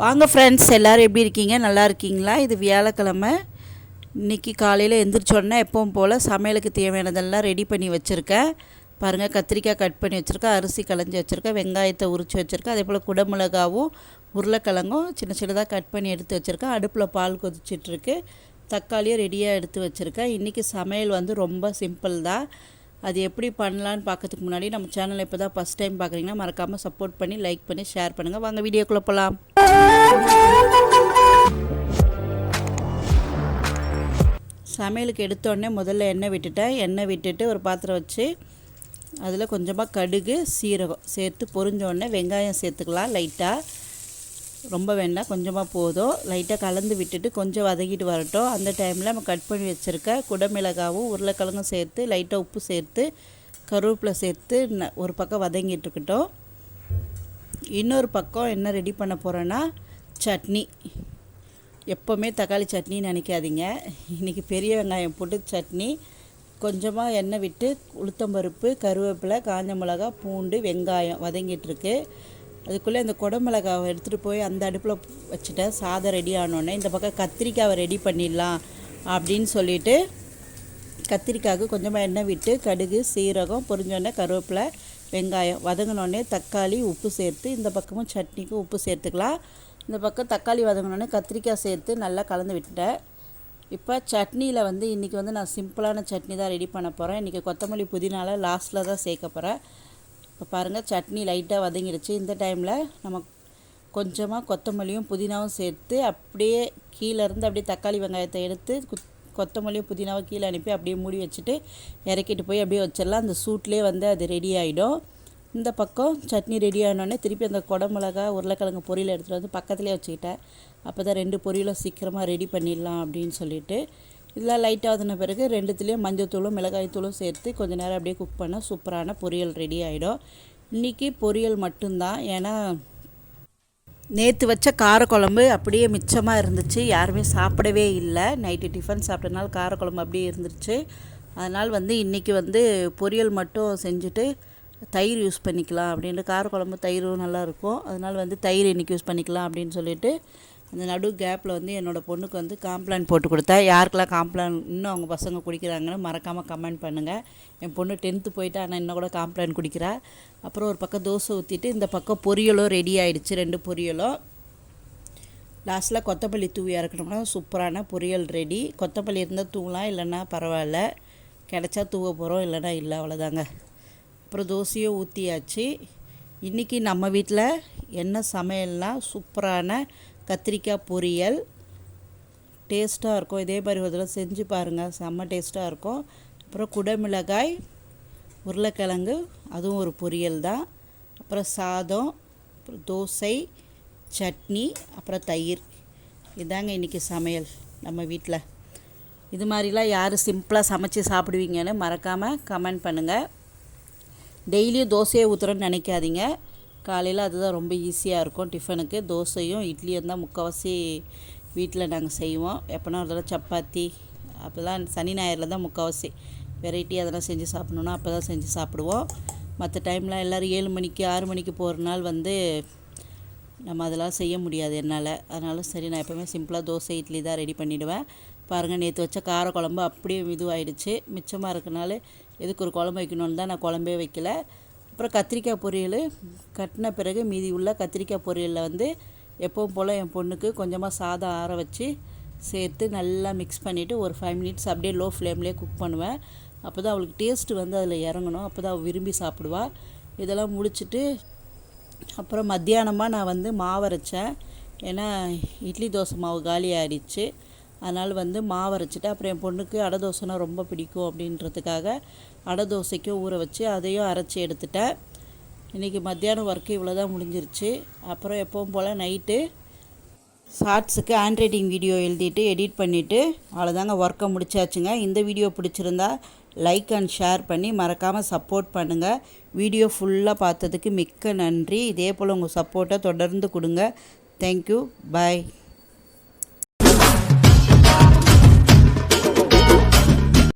வாங்க ஃப்ரெண்ட்ஸ் எல்லோரும் எப்படி இருக்கீங்க? நல்லா இருக்கீங்களா? இது வியாழக்கிழமை. இன்றைக்கி காலையில் எந்திரிச்சோடனே எப்பவும் போல் சமையலுக்கு தேவையானதெல்லாம் ரெடி பண்ணி வச்சுருக்கேன். பாருங்கள் கத்திரிக்காய் கட் பண்ணி வச்சுருக்கேன் அரிசி களைஞ்சி வச்சுருக்கேன் வெங்காயத்தை உரித்து வச்சுருக்கேன். அதே போல் குடமிளகாவும் உருளைக்கிழங்கும் சின்ன சின்னதாக கட் பண்ணி எடுத்து வச்சுருக்கேன். அடுப்பில் பால் கொதிச்சிட்ருக்கு தக்காளியும் ரெடியாக எடுத்து வச்சுருக்கேன். இன்றைக்கி சமையல் வந்து ரொம்ப சிம்பிள் தான். அது எப்படி பண்ணலான்னு பார்க்கறதுக்கு முன்னாடி நம்ம சேனலை இப்போ தான் ஃபஸ்ட் டைம் பார்க்குறீங்கன்னா மறக்காமல் சப்போர்ட் பண்ணி லைக் பண்ணி ஷேர் பண்ணுங்கள் வாங்க வீடியோக்குள்ளே போகலாம் சமையலுக்கு எடுத்தோடனே முதல்ல எண்ணெய் விட்டுட்டேன். எண்ணெய் விட்டுட்டு ஒரு பாத்திரம் வச்சு அதில் கொஞ்சமாக கடுகு சீரகம் சேர்த்து பொரிஞ்சோடனே வெங்காயம் சேர்த்துக்கலாம் லைட்டாக ரொம்ப வேண்டாம் கொஞ்சமாக போதும். லைட்டாக கலந்து விட்டுட்டு கொஞ்சம் வதக்கிட்டு வரட்டும். அந்த டைமில் நம்ம கட் பண்ணி வச்சுருக்க குடமிளகாவும் உருளைக்கிழங்கும் சேர்த்து லைட்டாக உப்பு சேர்த்து கருவேப்பிலை சேர்த்து ஒரு பக்கம் வதங்கிட்டு இருக்கட்டும். இன்னொரு பக்கம் என்ன ரெடி பண்ண போகிறேன்னா சட்னி. எப்போவுமே தக்காளி சட்னி நினைக்காதீங்க. இன்றைக்கி பெரிய வெங்காயம் போட்டு சட்னி கொஞ்சமாக எண்ணெய் விட்டு உளுத்தம்பருப்பு கருவேப்பிலை காஞ்ச மிளகா பூண்டு வெங்காயம் வதங்கிட்டுருக்கு அதுக்குள்ளே இந்த குடமிளகாவை எடுத்துகிட்டு போய் அந்த அடுப்பில் வச்சுட்டேன் சாதம் ரெடி ஆனோடனே இந்த பக்கம் கத்திரிக்காவை ரெடி பண்ணிடலாம் அப்படின்னு சொல்லிவிட்டு கத்திரிக்காய்க்கு கொஞ்சமாக எண்ணெய் விட்டு கடுகு சீரகம் பொரிஞ்சோடனே கருவேப்பிலை வெங்காயம் வதங்கினோடனே தக்காளி உப்பு சேர்த்து இந்த பக்கமும் சட்னிக்கும் உப்பு சேர்த்துக்கலாம். இந்த பக்கம் தக்காளி வதங்கினோடனே கத்திரிக்காய் சேர்த்து நல்லா கலந்து விட்டுட்டேன். இப்போ சட்னியில் வந்து இன்றைக்கி வந்து நான் சிம்பிளான சட்னி தான் ரெடி பண்ண போகிறேன் இன்றைக்கி கொத்தமல்லி புதினால லாஸ்ட்டில் தான் சேர்க்க போகிறேன் இப்போ பாருங்கள் சட்னி லைட்டாக வதங்கிடுச்சு இந்த டைமில் நம்ம கொஞ்சமாக கொத்தமல்லியும் புதினாவும் சேர்த்து அப்படியே கீழேருந்து அப்படியே தக்காளி வெங்காயத்தை எடுத்து கொத்தமல்லியும் புதினாவும் கீழே அனுப்பி அப்படியே மூடி வச்சுட்டு இறக்கிட்டு போய் அப்படியே வச்சிடலாம். அந்த சூட்லேயே வந்து அது ரெடி ஆகிடும் இந்த பக்கம் சட்னி ரெடி ஆனோடனே திருப்பி அந்த குடமிளகா உருளைக்கிழங்கு பொரியல் எடுத்துகிட்டு வந்து பக்கத்துலேயே வச்சுக்கிட்டேன். அப்போ தான் ரெண்டு பொரியலும் சீக்கிரமாக ரெடி பண்ணிடலாம் அப்படின்னு சொல்லிட்டு இதெல்லாம் லைட்டாக ஆகுதுன பிறகு ரெண்டுத்துலேயும் மஞ்சத்தூளும் மிளகாய்த்தூளும் சேர்த்து கொஞ்சம் நேரம் அப்படியே குக் பண்ணால் சூப்பரான பொரியல் ரெடி ஆகிடும் இன்றைக்கி பொரியல் மட்டும்தான். ஏன்னா நேற்று வச்ச காரக்குழம்பு அப்படியே மிச்சமாக இருந்துச்சு. யாருமே சாப்பிடவே இல்லை. நைட்டு டிஃபன் சாப்பிட்டனால காரக்குழம்பு அப்படியே இருந்துச்சு அதனால் வந்து இன்றைக்கி வந்து பொரியல் மட்டும் செஞ்சுட்டு தயிர் யூஸ் பண்ணிக்கலாம் அப்படின்ட்டு. காரக்குழம்பு தயிரும் நல்லாயிருக்கும் அதனால் வந்து தயிர் இன்றைக்கி யூஸ் பண்ணிக்கலாம் அப்படின்னு சொல்லிட்டு அந்த நடு கேப்பில் வந்து என்னோடய பொண்ணுக்கு வந்து காம்ப்ளான் போட்டு கொடுத்தேன் யாருக்கெல்லாம் காம்ப்ளான் இன்னும் அவங்க பசங்க குடிக்கிறாங்கன்னு மறக்காமல் கமெண்ட் பண்ணுங்கள் என் பொண்ணு டென்த்து போயிட்டு ஆனால் இன்னும் கூட காம்ப்ளான் குடிக்கிறா. அப்புறம் ஒரு பக்கம் தோசை ஊற்றிட்டு இந்த பக்கம் பொரியலும் ரெடி ஆகிடுச்சு ரெண்டு பொரியலும் லாஸ்ட்டில் கொத்தமல்லி தூவி இறக்கணும்னா சூப்பரான பொரியல் ரெடி கொத்தமல்லி இருந்தால் தூங்கலாம் இல்லைன்னா பரவாயில்ல. கிடச்சா தூவ போகிறோம் இல்லைன்னா இல்லை அவ்வளோதாங்க அப்புறம் தோசையும் ஊற்றியாச்சு இன்றைக்கி நம்ம வீட்டில் என்ன சமையல்னால் சூப்பரான கத்திரிக்காய் பொரியல். டேஸ்ட்டாக இருக்கும். இதே மாதிரி ஒரு தடவை செஞ்சு பாருங்கள் செம்ம டேஸ்ட்டாக இருக்கும். அப்புறம் குடமிளகாய் உருளைக்கிழங்கு அதுவும் ஒரு பொரியல் தான். அப்புறம் சாதம் அப்புறம் தோசை சட்னி அப்புறம் தயிர். இதாங்க இன்றைக்கி சமையல் நம்ம வீட்டில் இது மாதிரிலாம் யார் சிம்பிளாக சமைச்சு சாப்பிடுவீங்கன்னு மறக்காமல் கமெண்ட் பண்ணுங்கள் டெய்லியும் தோசையை ஊற்றுறோன்னு நினைக்காதீங்க. காலையில் அதுதான் ரொம்ப ஈஸியாக இருக்கும். டிஃபனுக்கு தோசையும் இட்லியும் தான் முக்கால்வாசி வீட்டில் நாங்கள் செய்வோம். எப்போனா ஒரு தடவை சப்பாத்தி அப்போ தான் சனி ஞாயிறில் தான் முக்கால்வாசி வெரைட்டி அதெல்லாம் செஞ்சு சாப்பிட்ணுன்னா அப்போ தான் செஞ்சு சாப்பிடுவோம். மற்ற டைமில் எல்லோரும் ஏழு மணிக்கு ஆறு மணிக்கு போகிற நாள் வந்து நம்ம அதெல்லாம் செய்ய முடியாது என்னால். அதனால சரி நான் எப்போவுமே சிம்பிளாக தோசை இட்லி தான் ரெடி பண்ணிவிடுவேன் பாருங்கள் நேற்று வச்ச கார குழம்பு அப்படியே இதுவாகிடுச்சு மிச்சமாக இருக்கனால எதுக்கு ஒரு குழம்பு வைக்கணுன்னு தான் நான் குழம்பே வைக்கல. அப்புறம் கத்திரிக்காய் பொரியல். கட்டின பிறகு மீதி உள்ள கத்திரிக்காய் பொரியலில் வந்து எப்பவும் போல் என் பொண்ணுக்கு கொஞ்சமாக சாதம் ஆற வச்சு சேர்த்து நல்லா மிக்ஸ் பண்ணிவிட்டு ஒரு ஃபைவ் மினிட்ஸ் அப்படியே லோ ஃப்ளேம்லேயே குக் பண்ணுவேன். அப்போ தான் அவளுக்கு டேஸ்ட்டு வந்து அதில் இறங்கணும். அப்போ தான் அவள் விரும்பி சாப்பிடுவாள் இதெல்லாம் முடிச்சுட்டு அப்புறம் மத்தியானமாக நான் வந்து மாவு அரைச்சேன். ஏன்னா இட்லி தோசை மாவு காலி ஆயிடுச்சு. அதனால் வந்து மாவு அரைச்சிட்டு அப்புறம் என் பொண்ணுக்கு அடை தோசைனா ரொம்ப பிடிக்கும் அப்படின்றதுக்காக அடை தோசைக்கும் ஊற வச்சு அதையும் அரைச்சி எடுத்துட்டேன். இன்றைக்கி மத்தியானம் ஒர்க்கு இவ்வளோ தான் முடிஞ்சிருச்சு. அப்புறம் எப்பவும் போல் நைட்டு ஷார்ட்ஸுக்கு ஹேண்ட் ரைட்டிங் வீடியோ எழுதிட்டு எடிட் பண்ணிவிட்டு அவ்வளோதாங்க ஒர்க்கை முடிச்சாச்சுங்க. இந்த வீடியோ பிடிச்சிருந்தா லைக் அண்ட் ஷேர் பண்ணி மறக்காமல் சப்போர்ட் பண்ணுங்கள் வீடியோ ஃபுல்லாக பார்த்ததுக்கு மிக்க நன்றி. இதே போல் உங்கள் சப்போர்ட்டை தொடர்ந்து கொடுங்க. Thank you bye